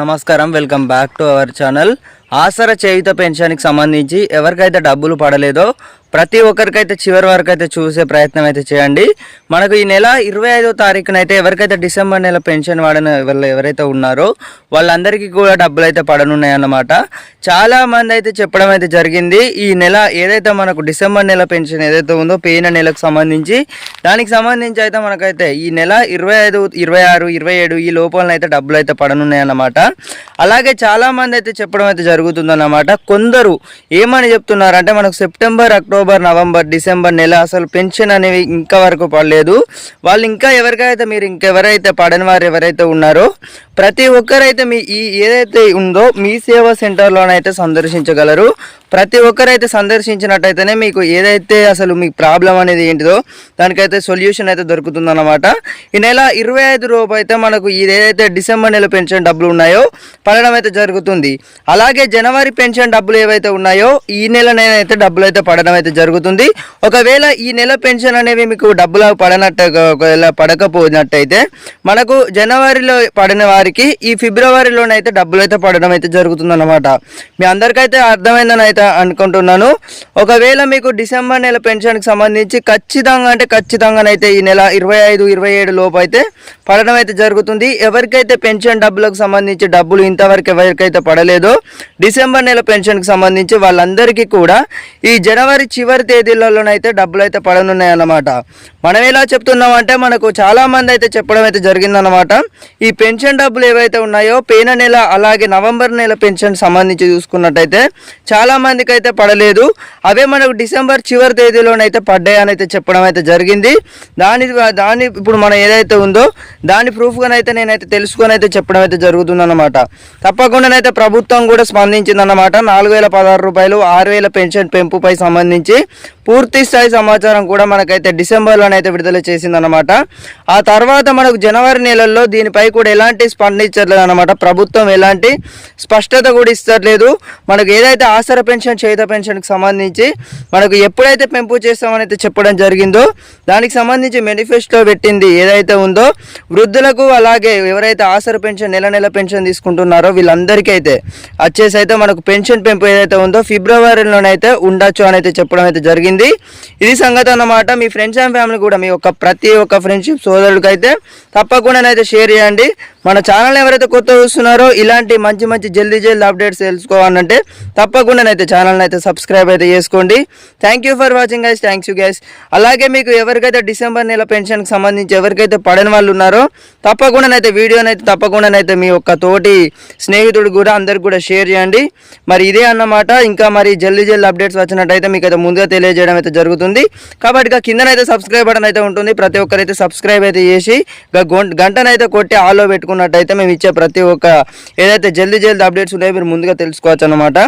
నమస్కారం. Welcome back to our channel. ఆసర చేయుత పెన్షన్కి సంబంధించి ఎవరికైతే డబ్బులు పడలేదో ప్రతి ఒక్కరికైతే చివరి వరకు అయితే చూసే ప్రయత్నం అయితే చేయండి. మనకు ఈ నెల ఇరవై ఐదో తారీఖున అయితే ఎవరికైతే డిసెంబర్ నెల పెన్షన్ వాడిన వాళ్ళు ఎవరైతే ఉన్నారో వాళ్ళందరికీ కూడా డబ్బులు అయితే పడనున్నాయి అన్నమాట. చాలా మంది అయితే చెప్పడం అయితే జరిగింది. ఈ నెల ఏదైతే మనకు డిసెంబర్ నెల పెన్షన్ ఏదైతే ఉందో పోయిన నెలకు సంబంధించి దానికి సంబంధించి అయితే మనకైతే ఈ నెల ఇరవై ఐదు ఇరవై ఆరు ఇరవై ఏడు ఈ లోపలనైతే డబ్బులు అయితే పడనున్నాయి అన్నమాట. అలాగే చాలా మంది అయితే చెప్పడం అయితే జరుగుతుంది జరుగుతుందన్నమాట. కొందరు ఏమని చెప్తున్నారు అంటే మనకు సెప్టెంబర్ అక్టోబర్ నవంబర్ డిసెంబర్ నెల అసలు పెన్షన్ అనేవి ఇంకా వరకు పడలేదు. వాళ్ళు ఇంకా ఎవరికైతే మీరు ఇంకెవరైతే పడని వారు ఎవరైతే ఉన్నారో ప్రతి ఒక్కరైతే మీ ఈ ఏదైతే ఉందో మీ సేవా సెంటర్లోనైతే సందర్శించగలరు. ప్రతి ఒక్కరైతే సందర్శించినట్టయితేనే మీకు ఏదైతే అసలు మీ ప్రాబ్లం అనేది ఏంటిదో దానికైతే సొల్యూషన్ అయితే దొరుకుతుందన్నమాట. ఈ నెల ఇరవై ఐదు రూపాయలు అయితే మనకు ఇది ఏదైతే డిసెంబర్ నెల పెన్షన్ డబ్బులు ఉన్నాయో పడడం అయితే జరుగుతుంది. అలాగే జనవరి పెన్షన్ డబ్బులు ఏవైతే ఉన్నాయో ఈ నెలనైతే డబ్బులు అయితే పడడం అయితే జరుగుతుంది. ఒకవేళ ఈ నెల పెన్షన్ అనేవి మీకు డబ్బులు పడనట్టు ఒకవేళ పడకపోయినట్టయితే మనకు జనవరిలో పడిన వారికి ఈ ఫిబ్రవరిలోనైతే డబ్బులు అయితే పడడం అయితే జరుగుతుంది అనమాట మీ అందరికైతే అర్థమైందని అయితే అనుకుంటున్నాను. ఒకవేళ మీకు డిసెంబర్ నెల పెన్షన్కి సంబంధించి ఖచ్చితంగా అంటే ఖచ్చితంగానైతే ఈ నెల ఇరవై ఐదు ఇరవై ఏడు లోపు అయితే పడడం అయితే జరుగుతుంది. ఎవరికైతే పెన్షన్ డబ్బులకు సంబంధించి డబ్బులు ఇంతవరకు ఎవరికైతే పడలేదో డిసెంబర్ నెల పెన్షన్కి సంబంధించి వాళ్ళందరికీ కూడా ఈ జనవరి చివరి తేదీలలోనైతే డబ్బులు అయితే పడనున్నాయి అన్నమాట మనం ఎలా చెప్తున్నాం అంటే మనకు చాలామంది అయితే చెప్పడం అయితే జరిగిందనమాట ఈ పెన్షన్ డబ్బులు ఏవైతే ఉన్నాయో పేన నెల అలాగే నవంబర్ నెల పెన్షన్ సంబంధించి చూసుకున్నట్టయితే చాలా మందికి అయితే పడలేదు. అవే మనకు డిసెంబర్ చివరి తేదీలోనైతే పడ్డాయని అయితే చెప్పడం అయితే జరిగింది. దాని దాని ఇప్పుడు మనం ఏదైతే ఉందో దాని ప్రూఫ్గానైతే నేనైతే తెలుసుకొని అయితే చెప్పడం అయితే జరుగుతుందన్నమాట. తప్పకుండానైతే ప్రభుత్వం కూడా స్పందించిందన్నమాట. నాలుగు వేల పదహారు రూపాయలు ఆరు వేల పెన్షన్ పెంపుపై సంబంధించి పూర్తి స్థాయి సమాచారం కూడా మనకైతే డిసెంబర్లోనైతే విడుదల చేసిందనమాట ఆ తర్వాత మనకు జనవరి నెలల్లో దీనిపై కూడా ఎలాంటి స్పందించట్లేదు అనమాట ప్రభుత్వం ఎలాంటి స్పష్టత కూడా ఇస్తట్లేదు. మనకు ఏదైతే ఆసర పెన్షన్ చేత పెన్షన్కి సంబంధించి మనకు ఎప్పుడైతే పెంపు చేస్తామని అయితే చెప్పడం జరిగిందో దానికి సంబంధించి మేనిఫెస్టో పెట్టింది ఏదైతే ఉందో వృద్ధులకు అలాగే ఎవరైతే ఆసర పెన్షన్ నెల నెల పెన్షన్ తీసుకుంటున్నారో వీళ్ళందరికీ అయితే వచ్చేసి అయితే మనకు పెన్షన్ పెంపు ఏదైతే ఉందో ఫిబ్రవరిలోనైతే ఉండొచ్చు అని అయితే చెప్పడం అయితే జరిగింది. ఇది సంగతి అన్నమాట. మీ ఫ్రెండ్స్ అండ్ ఫ్యామిలీ కూడా మీ యొక్క ప్రతి ఒక్క ఫ్రెండ్షిప్ సోదరుడికైతే తప్పకుండానైతే షేర్ చేయండి. మన ఛానల్ ఎవరైతే కొత్త చూస్తున్నారో ఇలాంటి మంచి మంచి జల్దీ జల్దీ అప్డేట్స్ తెలుసుకోవాలంటే తప్పకుండానైతే ఛానల్ని అయితే సబ్స్క్రైబ్ అయితే చేసుకోండి. Thank you for watching guys thanks you guys అలాగే మీకు ఎవరికైతే డిసెంబర్ నెల పెన్షన్కి సంబంధించి ఎవరికైతే పడని వాళ్ళు ఉన్నారో తప్పకుండానైతే వీడియోనైతే తప్పకుండానైతే మీ యొక్క తోటి స్నేహితుడు కూడా అందరికి కూడా షేర్ చేయండి. మరి ఇదే అన్నమాట. ఇంకా మరి జల్దీ జల్దీ అప్డేట్స్ వచ్చినట్టయితే మీకు అయితే ముందుగా తెలియజేయడం అయితే జరుగుతుంది. కాబట్టి ఇక కిందనైతే సబ్స్క్రైబ్ బటన్ అయితే ఉంటుంది. ప్రతి ఒక్కరైతే సబ్స్క్రైబ్ అయితే చేసి గంటనైతే కొట్టి ఆలో పెట్టుకున్నట్టయితే మేము ఇచ్చే ప్రతి ఒక్క ఏదైతే జల్దీ జల్దీ అప్డేట్స్ ఉన్నాయో మీరు ముందుగా తెలుసుకోవచ్చు అనమాట